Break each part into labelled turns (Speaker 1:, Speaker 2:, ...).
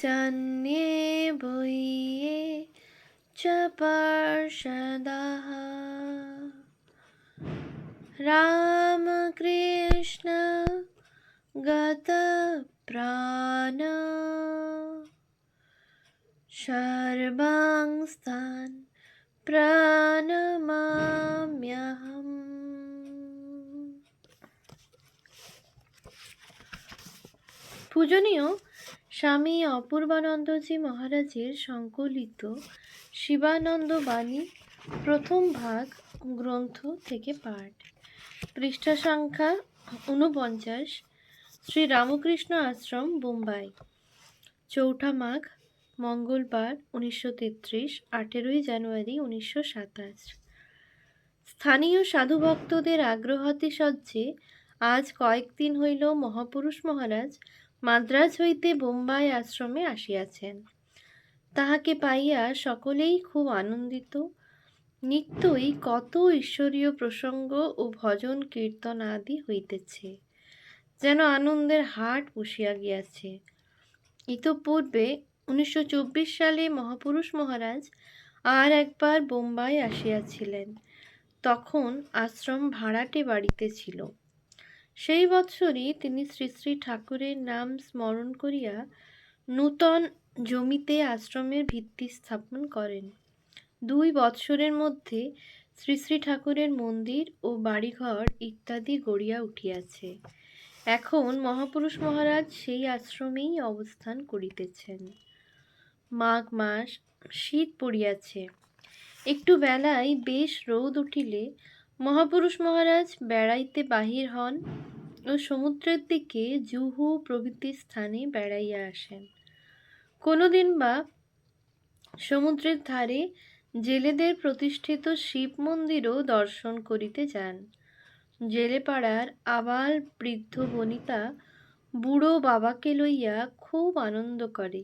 Speaker 1: चैतन्ये भूये च पार्षदाः रामकृष्ण गतप्राण सर्वांस्तान् प्रणमाम्यहम् পূজনীয় স্বামী অপূর্বানন্দজি মহারাজের সংকলিত শিবানন্দ বাণী প্রথম ভাগ গ্রন্থ থেকে পাঠ। পৃষ্ঠা সংখ্যা ঊনপঞ্চাশ। শ্রী রামকৃষ্ণ আশ্রম, বোম্বাই। চৌঠা মাঘ, মঙ্গলবার, উনিশশো তেত্রিশ, আঠেরোই জানুয়ারি, উনিশশো সাতাশ। স্থানীয় সাধুভক্তদের আগ্রহাতিশয্যে আজ কয়েকদিন হইল মহাপুরুষ মহারাজ মাদ্রাজ হইতে বোম্বাই আশ্রমে আসিয়াছেন। তাহাকে পাইয়া সকলেই খুব আনন্দিত। নিত্যই কত ঈশ্বরীয় প্রসঙ্গ ও ভজন কীর্তন আদি হইতেছে, যেন আনন্দের হাট বসিয়া গিয়াছে। ইতপূর্বে উনিশশো চব্বিশ সালে মহাপুরুষ মহারাজ আর একবার বোম্বাই আসিয়াছিলেন। তখন আশ্রম ভাড়াটে বাড়িতে ছিল। সেই বৎসরই তিনি শ্রী শ্রী ঠাকুরের নাম স্মরণ করিয়া নূতন জমিতে আশ্রমের ভিত্তি স্থাপন করেন। দুই বৎসরের মধ্যে শ্রী শ্রী ঠাকুরের মন্দির ও বাড়িঘর ইত্যাদি গড়িয়া উঠিয়াছে। এখন মহাপুরুষ মহারাজ সেই আশ্রমেই অবস্থান করিতেছেন। মাঘ মাস শীত পড়িয়াছে। একটু বেলায় বেশ রোদ উঠিলে মহাপুরুষ মহারাজ বেড়াইতে বাহির হন ও সমুদ্রের দিকে জুহু প্রভৃতি স্থানে বেড়াইয়া আসেন। কোনোদিন বা সমুদ্রের ধারে জেলেদের প্রতিষ্ঠিত শিব মন্দিরও দর্শন করিতে যান। জেলেপাড়ার আবাল বৃদ্ধ বনিতা বুড়ো বাবাকে লইয়া খুব আনন্দ করে।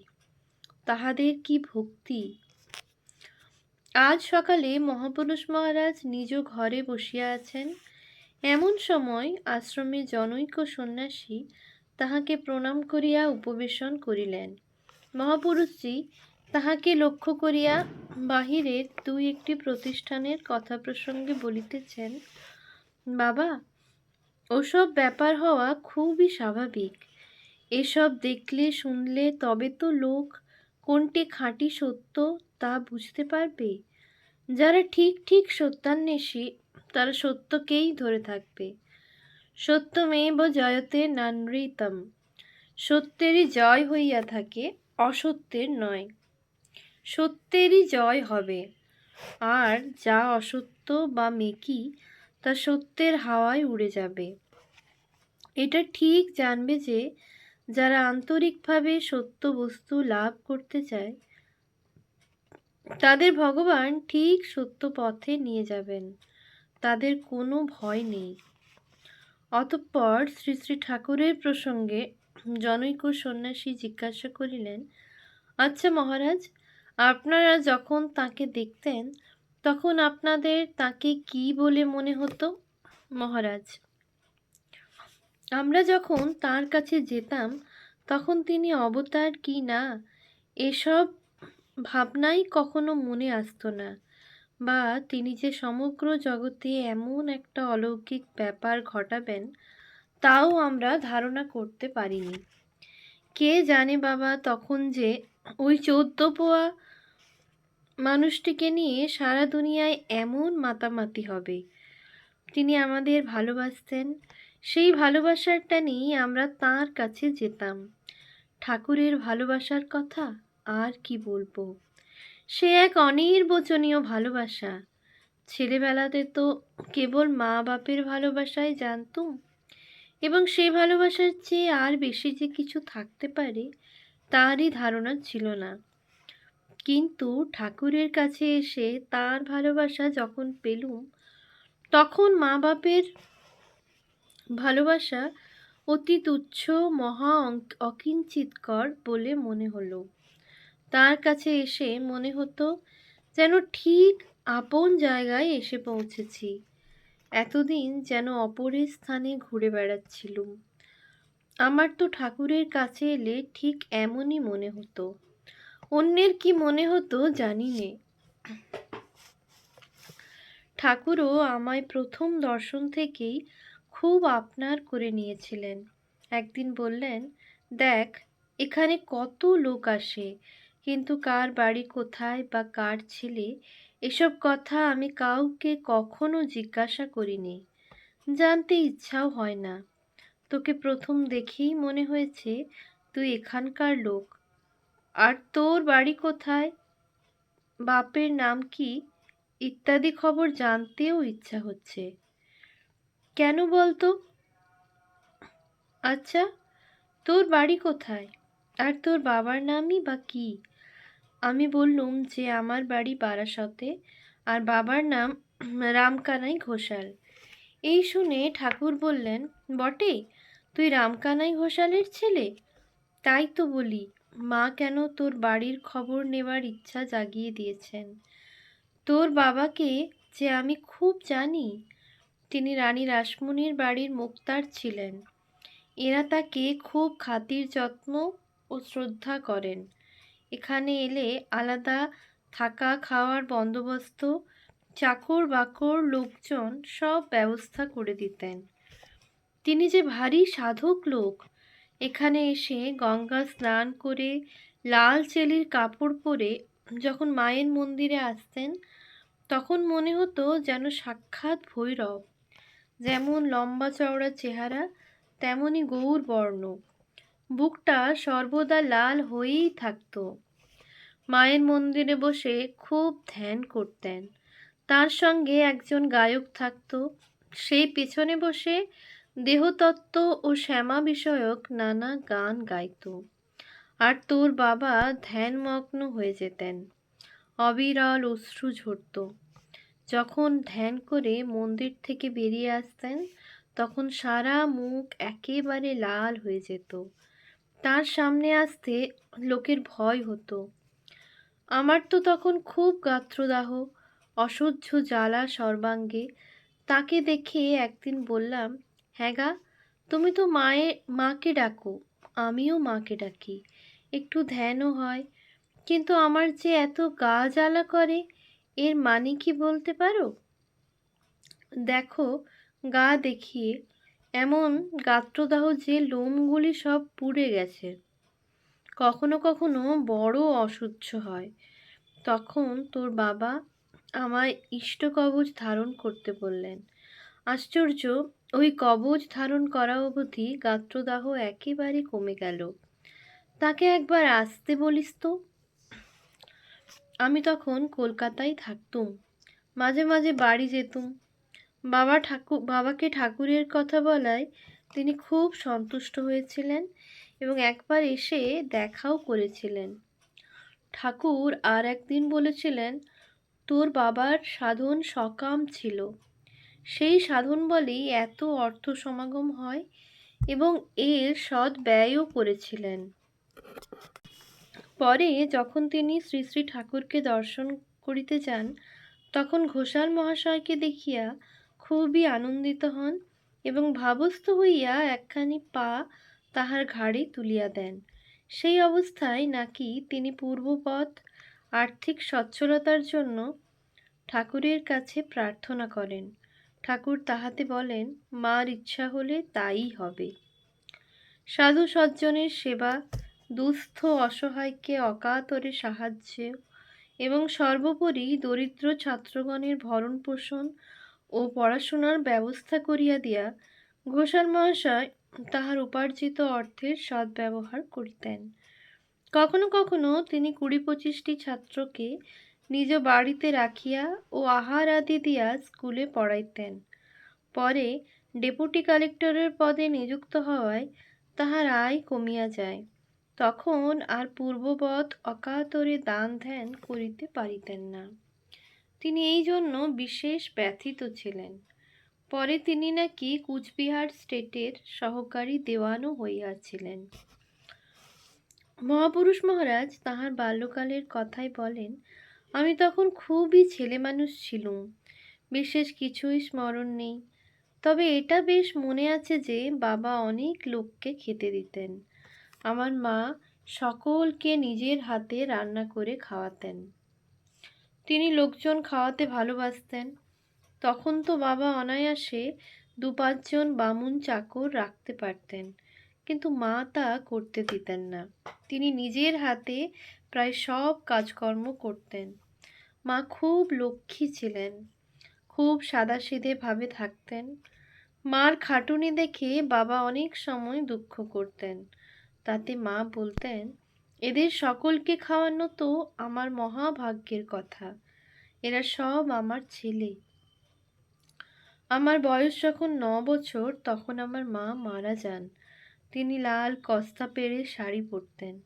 Speaker 1: তাহাদের কি ভক্তি আজ সকালে মহাপুরুষ মহারাজ নিজ ঘরে বসিয়া আছেন। এমন সময় আশ্রমে জনৈক সন্ন্যাসী তাহাকে প্রণাম করিয়া উপবেশন করিলেন। মহাপুরুষজি তাহাকে লক্ষ্য করিয়া বাহিরের দুই একটি প্রতিষ্ঠানের কথা প্রসঙ্গে বলিতেছেন, বাবা, ওসব ব্যাপার হওয়া খুবই স্বাভাবিক। এসব দেখলে, শুনলে তবে তো লোক কোনটি খাঁটি সত্য তা বুঝতে পারবে। যারা ঠিক ঠিক সত্যান্বেষী, তারা সত্যকেই ধরে থাকবে। সত্যমেব জয়তে নানৃতম, সত্যেরই জয় হইয়া থাকে, অসত্যের নয়। সত্যেরই জয় হবে, আর যা অসত্য বা মেকি, তা সত্যের হাওয়ায় উড়ে যাবে। এটা ঠিক জানবে যে, যারা আন্তরিকভাবে সত্য বস্তু লাভ করতে চায় তাদের ভগবান ঠিক সত্য পথে নিয়ে যাবেন। তাদের কোনো ভয় নেই। অতঃপর শ্রী শ্রী ঠাকুরের প্রসঙ্গে জনৈক সন্ন্যাসী জিজ্ঞাসা করিলেন আচ্ছা মহারাজ, আপনারা যখন তাকে দেখতেন, তখন আপনাদের তাকে কি বলে মনে হতো? মহারাজ, আমরা যখন তার কাছে যেতাম, তখন তিনি অবতার কি না, এসব ভাবনাই কখনো মনে আসতো না বা তিনি যে সমগ্র জগতে এমন একটা অলৌকিক ব্যাপার ঘটাবেন, তাও আমরা ধারণা করতে পারিনি। কে জানে বাবা তখন যে ওই চোদ্দ পোয়া মানুষটিকে নিয়ে সারা দুনিয়ায় এমন মাতামাতি হবে। তিনি আমাদের ভালোবাসতেন, সেই ভালোবাসারটা নিয়ে আমরা তার কাছে যেতাম। ঠাকুরের ভালোবাসার কথা? আর কি বলব? সে এক অনির্বচনীয় ভালোবাসা। ছেলেবেলাতে তো কেবল মা বাপের ভালোবাসাই জানতুম। এবং সেই ভালোবাসার চেয়ে আর বেশি যে কিছু থাকতে পারে, তারই ধারণা ছিল না। কিন্তু ঠাকুরের কাছে এসে তার ভালোবাসা যখন পেলুম, তখন মা বাপের ভালোবাসা অতি তুচ্ছ, মহা অকিঞ্চিতকর বলে মনে হলো। তার কাছে এসে মনে হতো যেন ঠিক আপন জায়গায় এসে পৌঁছেছি। এতদিন যেন অপরের স্থানে ঘুরে বেড়াচ্ছিলুম। আমার তো ঠাকুরের কাছে এলে ঠিক এমনই মনে হতো। অন্যের কি মনে হতো জানি নে। ঠাকুরও আমায় প্রথম দর্শন থেকেই খুব আপনার করে নিয়েছিলেন। একদিন বললেন, দেখ, এখানে কত লোক আসে। কিন্তু কার বাড়ি কোথায় বা কার ছেলে, এসব কথা আমি কাউকে কখনো জিজ্ঞাসা করিনি। জানতে ইচ্ছাও হয় না। তোকে প্রথম দেখেই মনে হয়েছে তুই এখানকার লোক। আর তোর বাড়ি কোথায়? বাপের নাম কি? ইত্যাদি খবর জানতেও ইচ্ছা হচ্ছে। কেন বলতো? আচ্ছা তোর বাড়ি কোথায়? আর তোর বাবার নামই বা কি? আমি বললুম যে আমার বাড়ি বারাসতে আর বাবার নাম রামকানাই ঘোষাল। এই শুনে ঠাকুর বললেন, বটে, তুই রামকানাই ঘোষালের ছেলে? তাই তো বলি, মা কেন তোর বাড়ির খবর নেওয়ার ইচ্ছা জাগিয়ে দিয়েছেন? তোর বাবাকে যে আমি খুব জানি, তিনি রানী রাসমণির বাড়ির মুক্তার ছিলেন। এরা তাকে খুব খাতির, যত্ন ও শ্রদ্ধা করেন। এখানে এলে আলাদা থাকা, খাওয়ার বন্দোবস্ত চাকর বাকর লোকজন সব ব্যবস্থা করে দিতেন। তিনি যে ভারী সাধক লোক। এখানে এসে গঙ্গা স্নান করে লাল চেলির কাপড় পরে যখন মায়ের মন্দিরে আসতেন, তখন মনে হতো যেন সাক্ষাৎ ভৈরব। যেমন লম্বা চওড়া চেহারা তেমনই গৌর বর্ণ বুকটা সর্বদা লাল হয়েই থাকতো। মায়ের মন্দিরে বসে খুব ধ্যান করতেন। তার সঙ্গে একজন গায়ক থাকতো। সেই পেছনে বসে দেহতত্ত্ব ও শ্যামা বিষয়ক নানা গান গাইতো। আর তোর বাবা ধ্যানমগ্ন হয়ে যেতেন। অবিরল অশ্রু ঝরত। যখন ধ্যান করে মন্দির থেকে বেরিয়ে আসতেন, তখন সারা মুখ একেবারে লাল হয়ে যেত। তার সামনে আসতে লোকের ভয় হতো। আমার তো তখন খুব গাত্রদাহ, অসহ্য জ্বালা সর্বাঙ্গে। তাকে দেখে একদিন বললাম হ্যাঁ গা, তুমি তো মায়ের মাকে ডাকো, আমিও মাকে ডাকি। একটু ধ্যানও হয়। কিন্তু আমার যে এত গা জ্বালা করে, এর মানে কি বলতে পারো? দেখো, গা দেখিয়ে এমন গাত্রদাহ যে লোমগুলি সব পুড়ে গেছে। কখনো কখনো বড় অসহ্য হয়। তখন তোর বাবা আমায় ইষ্ট কবচ ধারণ করতে বললেন। আশ্চর্য, ওই কবচ ধারণ করা অবধি গাত্রদাহ একেবারে কমে গেল। তাকে একবার আসতে বলিস তো। আমি তখন কলকাতায় থাকতুম, মাঝে মাঝে বাড়ি যেতুম। বাবা ঠাকুর বাবাকে ঠাকুরের কথা বলায় তিনি খুব সন্তুষ্ট হয়েছিলেন এবং একবার এসে দেখাও করেছিলেন। ঠাকুর আর একদিন বলেছিলেন, তোর বাবার সাধন সকাম ছিল। সেই সাধন বলেই এত অর্থ সমাগম হয় এবং এর সৎ ব্যয়ও করেছিলেন। পরে যখন তিনি শ্রী শ্রী ঠাকুরকে দর্শন করিতে যান, তখন ঘোষাল মহাশয়কে দেখিয়া খুবই আনন্দিত হন এবং ভাবস্থ হইয়া একখানি পা তাহার ঘাড়ে তুলিয়া দেন। সেই অবস্থায় নাকি তিনি পূর্বপথ আর্থিক সচ্ছলতার জন্য ঠাকুরের কাছে প্রার্থনা করেন। ঠাকুর তাহাতে বলেন, মার ইচ্ছা হলে তাই হবে। সাধু সজ্জনের সেবা দুস্থ অসহায়কে অকাতরে সাহায্য এবং সর্বোপরি দরিদ্র ছাত্রগণের ভরণ পোষণ ও পড়াশোনার ব্যবস্থা করিয়া দিয়া ঘোষাল মহাশয় তাহার উপার্জিত অর্থের সদ্ব্যবহার করিতেন। কখনো কখনো তিনি কুড়ি পঁচিশটি ছাত্রকে নিজ বাড়িতে রাখিয়া ও আহার আদি দিয়া স্কুলে পড়াইতেন। পরে ডেপুটি কালেক্টরের পদে নিযুক্ত হওয়ায় তাহার আয় কমিয়া যায়। তখন আর পূর্ববৎ অকাতরে দান ধ্যান করিতে পারিতেন না। তিনি এই জন্য বিশেষ ব্যথিত ছিলেন। পরে তিনি নাকি কুচবিহার স্টেটের সহকারী দেওয়ানও হইয়াছিলেন। মহাপুরুষ মহারাজ তাহার বাল্যকালের কথাই বলেন, আমি তখন খুবই ছেলে মানুষ ছিলুম, বিশেষ কিছুই স্মরণ নেই। তবে এটা বেশ মনে আছে যে বাবা অনেক লোককে খেতে দিতেন। আমার মা সকলকে নিজের হাতে রান্না করে খাওয়াতেন। তিনি লোকজন খাওয়াতে ভালোবাসতেন। তখন তো বাবা অনায়াসে দু পাঁচজন বামুন চাকর রাখতে পারতেন, কিন্তু মা তা করতে দিতেন না। তিনি নিজের হাতে প্রায় সব কাজকর্ম করতেন। মা খুব লক্ষ্মী ছিলেন, খুব সাদাসিধে ভাবে থাকতেন। মার খাটুনি দেখে বাবা অনেক সময় দুঃখ করতেন। তাতে মা বলতেন এদের সকলকে খাওয়ানো তো আমার মহাভাগ্যের কথা। এরা সব আমার ছেলে। আমার বয়স যখন ন বছর, তখন আমার মা মারা যান। তিনি লাল, কস্তা পেরে শাড়ি পরতেন।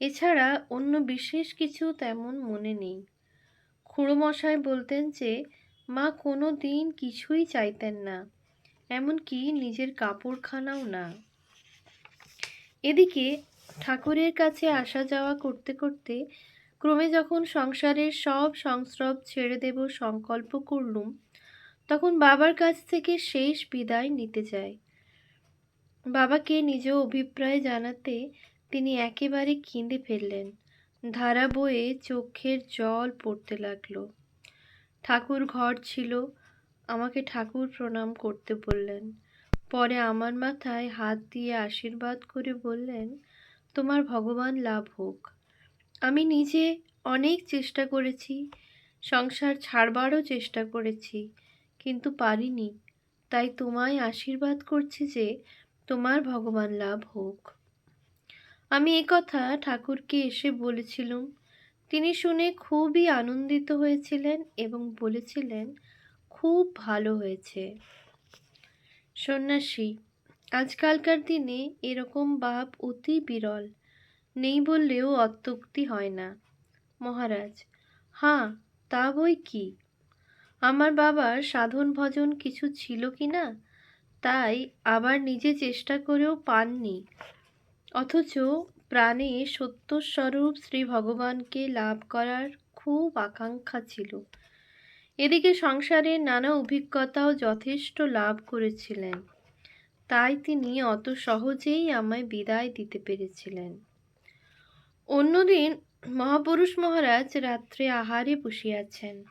Speaker 1: এছাড়া অন্য বিশেষ কিছু তেমন মনে নেই। খুড়োমশাই বলতেন যে, মা কোনো দিন কিছুই চাইতেন না, এমনকি নিজের কাপড়খানাও না। এদিকে ঠাকুরের কাছে আসা যাওয়া করতে করতে ক্রমে যখন সংসারের সব সংস্রব ছেড়ে দেব সংকল্প করলুম, তখন বাবার কাছ থেকে শেষ বিদায় নিতে যাই। বাবাকে নিজ অভিপ্রায় জানাতে তিনি একেবারে কেঁদে ফেললেন। ধারা বয়ে চোখের জল পড়তে লাগল। ঠাকুর ঘর ছিল, আমাকে ঠাকুর প্রণাম করতে বললেন। পরে আমার মাথায় হাত দিয়ে আশীর্বাদ করে বললেন তোমার ভগবান লাভ হোক। আমি নিজে অনেক চেষ্টা করেছি, সংসার ছাড়বারও চেষ্টা করেছি, কিন্তু পারিনি। তাই তোমায় আশীর্বাদ করছি যে তোমার ভগবান লাভ হোক। আমি কথা ঠাকুরকে এসে বলেছিলুম। তিনি শুনে খুবই আনন্দিত হয়েছিলেন এবং বলেছিলেন, খুব ভালো হয়েছে। সন্ন্যাসী আজকালকার দিনে এরকম বাপ অতি বিরল। নেই বললেও অত্যুক্তি হয় না। মহারাজ, হাঁ, তা বই কি? আমার বাবার সাধন ভজন কিছু ছিল কি না? তাই আবার নিজে চেষ্টা করেও পাননি। অথচ প্রাণে সত্যস্বরূপ শ্রী ভগবানকে লাভ করার খুব আকাঙ্ক্ষা ছিল। এদিকে সংসারে নানা অভিজ্ঞতাও যথেষ্ট লাভ করেছিলেন। তাই তিনি অত সহজেই আমায় বিদায় দিতে পেরেছিলেন। অন্যদিন মহাপুরুষ মহারাজ রাত্রে আহারে বসিয়াছেন।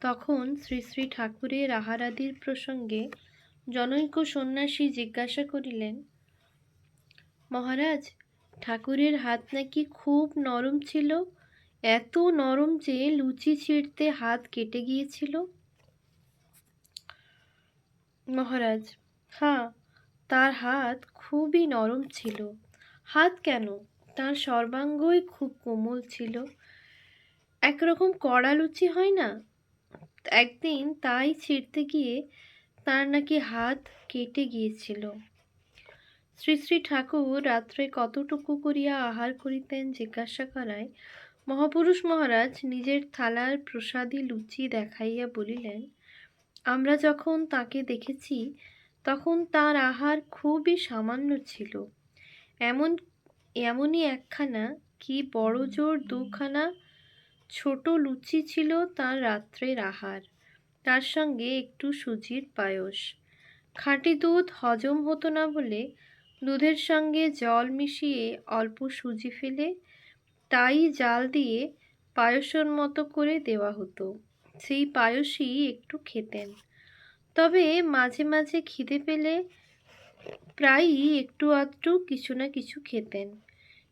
Speaker 1: তখন শ্রী শ্রী ঠাকুরের আহারাদির প্রসঙ্গে জনৈক সন্ন্যাসী জিজ্ঞাসা করিলেন, মহারাজ, ঠাকুরের হাত নাকি খুব নরম ছিল? এত নরম যে লুচি ছিঁড়তে হাত কেটে গিয়েছিল? মহারাজ হ্যাঁ তার হাত খুবই নরম ছিল। হাত কেন? তার সর্বাঙ্গই খুব কোমল ছিল। একরকম কড়া লুচি হয় না? একদিন তাই ছিঁড়তে গিয়ে তার নাকি হাত কেটে গিয়েছিল। শ্রী শ্রী ঠাকুর রাত্রে কতটুকু করিয়া আহার করিতেন জিজ্ঞাসা করায়, মহাপুরুষ মহারাজ নিজের থালার প্রসাদী লুচি দেখাইয়া বলিলেন, আমরা যখন তাকে দেখেছি তখন তার আহার খুবই সামান্য ছিল। এমন, এমনই একখানা কি বড় জোর দুখানা ছোট লুচি ছিল তার রাত্রের আহার। তার সঙ্গে একটু সুজির পায়স। খাঁটি দুধ হজম হতো না বলে দুধের সঙ্গে জল মিশিয়ে অল্প সুজি ফেলে তাই জাল দিয়ে পায়সের মতো করে দেওয়া হতো। সেই পায়সই একটু খেতেন। তবে মাঝে মাঝে খিদে পেলে প্রায়ই একটু আধটু কিছু না কিছু খেতেন।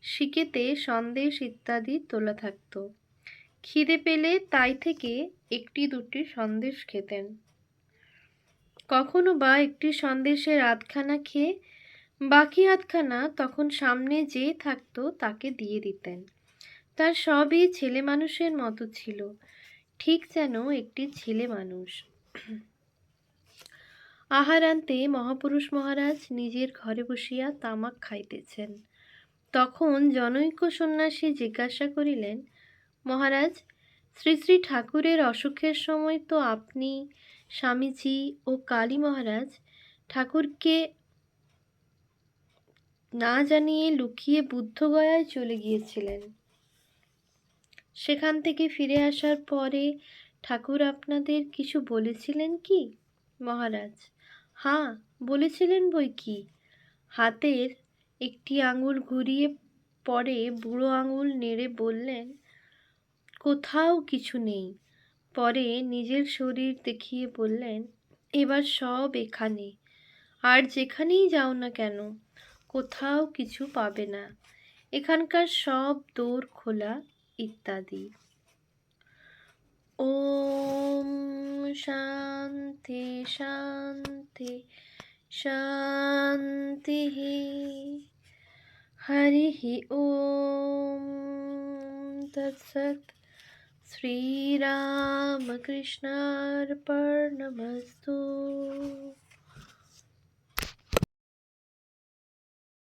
Speaker 1: শিকেতে সন্দেশ ইত্যাদি তোলা থাকতো। খিদে পেলে তাই থেকে একটি দুটি সন্দেশ খেতেন। কখনো বা একটি সন্দেশের আধখানা খেয়ে বাকি আধখানা তখন সামনে যে থাকতো তাকে দিয়ে দিতেন। তার সবই ছেলে মানুষের মতো ছিল। ঠিক যেন একটি ছেলে মানুষ। আহারান্তে মহাপুরুষ মহারাজ নিজের ঘরে বসিয়া তামাক খাইতেছেন। তখন জনৈক সন্ন্যাসী জিজ্ঞাসা করিলেন, মহারাজ, শ্রী শ্রী ঠাকুরের অসুখের সময় তো আপনি, স্বামীজি ও কালী মহারাজ ঠাকুরকে না জানিয়ে লুকিয়ে বুদ্ধগয়ায় চলে গিয়েছিলেন। সেখান থেকে ফিরে আসার পরে ঠাকুর আপনাদের কিছু বলেছিলেন কি, মহারাজ? হ্যাঁ বলেছিলেন বই কি? হাতের একটি আঙুল ঘুরিয়ে পরে বুড়ো আঙুল নেড়ে বললেন, কোথাও কিছু নেই। পরে নিজের শরীর দেখিয়ে বললেন, এবার সব এখানে। আর যেখানেই যাও না কেন, কোথাও কিছু পাবে না। এখানকার সব দৌড় খোলা ইত্যাদি। ओम शांति शांति शांति हरि ही ओम। तत्सत श्रीरामकृष्णार्पणमस्तु।